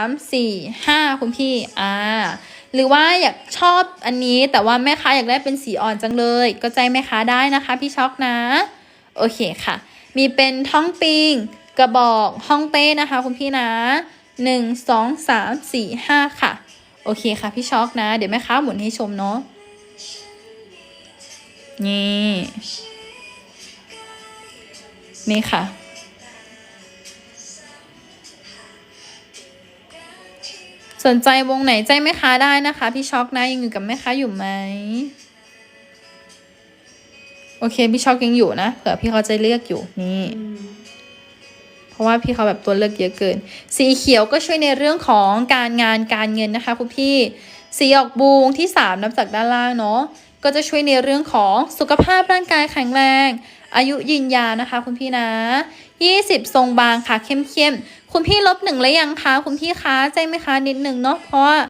ามสี่ห้าคุณพี่อ่าหรือว่าอยากชอบอันนี้แต่ว่าแม่ค้าอยากได้เป็นสีอ่อนจังเลย ก็ใจแม่ค้าได้นะคะพี่ช็อกนะ โอเคค่ะ มีเป็นท้องปิง กระบอกห้องเต้นะคะ คุณพี่นะหนึ่งสองสามสี่ห้าค่ะ โอเคค่ะพี่ช็อกนะ เดี๋ยวแม่ค้าหมุนให้ชมเนาะนี่ นี่ค่ะ สนใจวงไหนใจแม่ค้าได้นะคะ พี่ช็อกนะยังอยู่กับแม่ค้าอยู่ไหมโอเคพี่ช็อกยังอยู่นะเผื่อพี่เขาจะเลือกอยู่นี่ เพราะว่าพี่เขาแบบตัวเลือกเยอะเกิน สีเขียวก็ช่วยในเรื่องของการงานการเงินนะคะคุณพี่สีออกบูงที่สามนับจากด้านล่างเนาะก็จะช่วยในเรื่องของสุขภาพร่างกายแข็งแรง อายุยืนยาวนะคะคุณพี่นะ 20 ทรงบางค่ะเข้มๆ คุณพี่ลบหนึ่งแล้วยังคะ คุณพี่คะใจไหมคะนิดหนึ่งเนาะเพราะ